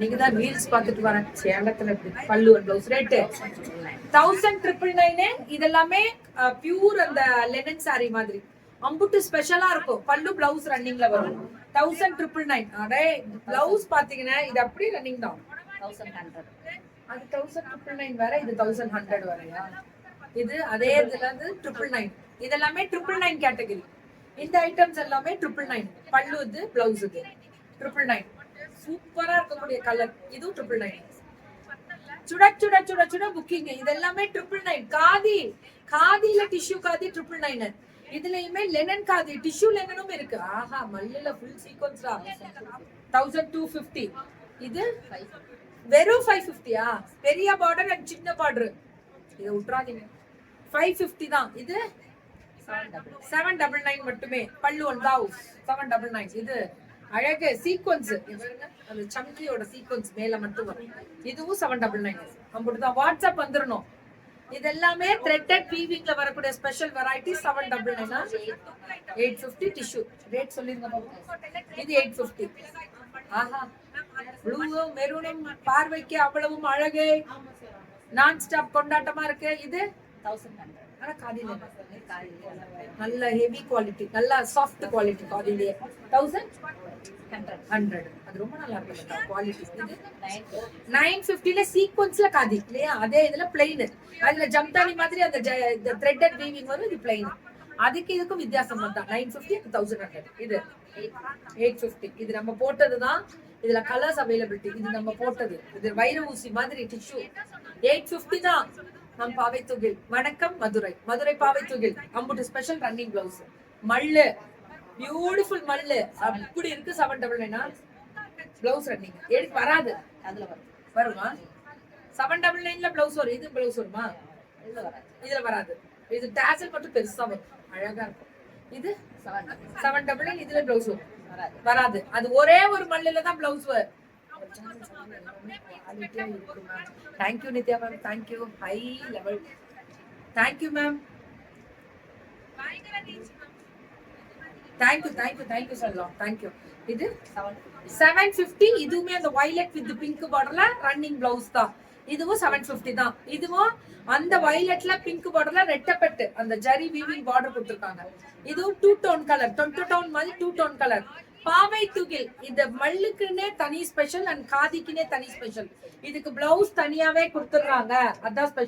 நீங்க தான் ரீல்ஸ் பார்த்துட்டு வரேன் சேலத்துல பல்லு blouse rate thousand triple nine இதெல்லாமே பியூர் அந்த லெனன் சாரி மாதிரி. அம்புட்டு ஸ்பெஷலா இருக்கும். பல்லு பிளவுஸ் ரன்னிங்ல வரும். தௌசண்ட் ட்ரிபிள் நைன் அடே பிளவுஸ் பாத்தீங்கன்னா இது அப்படியே ரன்னிங் தான். தௌசண்ட் ஹண்ட்ரட் அது தௌசண்ட் ட்ரிபிள் நைன் வேற இது தௌசண்ட் ஹண்ட்ரட் வரையா இது அதே இதுல இருந்து ட்ரிபிள் நைன் இதெல்லாமே ட்ரிபிள் நைன் கேட்டகரி இந்த ஐட்டம்ஸ் எல்லாமே ட்ரிபிள் நைன் பல்லு இது பிளவுஸ் இது. ட்ரிபிள் நைன் சூப்பரா இருக்கக்கூடிய கலர். இதுவும் ட்ரிபிள் நைன் சுட சுட சுட சுட புக்கிங் இது எல்லாமே ட்ரிபிள் நைன் காதி காதியில டிஷ்யூ காதி ட்ரிபிள் நைன் இதுலயுமே லெனன் காதி டிஷ்யூ லெனனும் இருக்கு. ஆஹா மல்லுல full sequence thousand two fifty இது வெறும் ஃபைவ் ஃபிஃப்டியா பெரிய பார்டர் அண்ட் சின்ன பார்டர் இதை விட்டுறாதீங்க ஃபைவ் ஃபிஃப்டி தான். இது seven double seven double nine மட்டுமே. பல்லு one thousand seven double nine இது அழகு சீக்வன்ஸ் அந்த சம்கியோட சீக்வன்ஸ் மேல மட்டும் வரும். இதுவும் செவன் டபுள் நைன் அம்பிட்டு தான் வாட்ஸ்அப் வந்துடணும் இது எல்லாமே த்ரெட்டட் வீவிங்ல வரக்கூடிய ஸ்பெஷல் வெரைட்டி செவன் டபுள் நைனா எயிட் ஃபிஃப்டி டிஷ்யூ ரேட் சொல்லிருங்க இது எயிட் ஃபிஃப்டி ஆஹா. ப்ளூவும் மெரூனும் பார்வைக்கு அவ்வளவும் அழகு. நான் ஸ்டாப் கொண்டாட்டமா இருக்கு. இது? தௌசண்ட் ஹண்ட்ரட் நல்ல ஹெவி குவாலிட்டி நல்ல சாஃப்ட் குவாலிட்டி காதிலே. தௌசண்ட் ஹண்ட்ரட் ஹண்ட்ரட் அது ரொம்ப நல்லா இருக்கு குவாலிட்டி நைன் நைன் ஃபிஃப்டில சீக்வன்ஸ்ல காதி இல்லையா? அதே இதுல பிளைன் அதுல ஜம்தானி மாதிரி அந்த த்ரெட்டட் வீவிங் வரும் இது பிளைன் அதுக்கு இதுக்கும் வித்தியாசம் தான் நைன் ஃபிஃப்டி தௌசண்ட் ஹண்ட்ரட் இது எயிட் ஃபிஃப்டி இது நம்ம போட்டது தான். இதுல கலர்ஸ் அவைலபிலிட்டி இது நம்ம போட்டது. இது வைர ஊசி மாதிரி டிஷ்யூ எயிட் ஃபிஃப்டி தான். நம் பாவை துகில். வணக்கம் மதுரை. மதுரை பாவை துகில். அம்புட்டு ஸ்பெஷல் ரன்னிங் பிளவுஸ் மல்லு. பியூட்டிஃபுல் மல்லு. அப்படி இருக்கு செவன் டபுள் நைனா பிளவுஸ் ரன்னிங் எடுத்து வராது. அதுல வரும். வருமா? செவன் டபுள் நைன்ல பிளவுஸ் வரும். இது பிளவுஸ் வருமா? இதுல வராது. இதுல வராது. இது டேசல் மட்டும் பெருசா வரும். அழகா இருக்கும். இது? Seven double seven double nine இதுல பிளவுஸ் வரும். வராது. அது ஒரே ஒரு மல்லுல தான் blouse thank you Nithya ma'am thank you high level thank you ma'am thank you thank you thank you சொல்லலாம் தேங்க்யூ இது செவன் செவன் ஃபிஃப்டி இதுவுமே அந்த வைலட் வித் பிங்க் பார்டர்ல ரன்னிங் பிளவுஸ் தான் இதுவும் செவன் ஃபிஃப்டி தான் இதுவும் அந்த வைலட்ல பிங்க் பார்டர்ல ரெட்டப்பட்டு அந்த ஜரி வீவிங் பார்டர் கொடுத்துருக்காங்க இதுவும் டூ டோன் கலர் டொன்டோ டோன் மாதிரி two tone colour Paavai Thugil. இந்த மல்லுக்குன்னே தனி ஸ்பெஷல் அண்ட் காதிக்குன்னே தனி ஸ்பெஷல் இதுக்கு பிளவுஸ் தனியாவே கொடுத்துடுறாங்க. அதான் ஸ்பெஷல்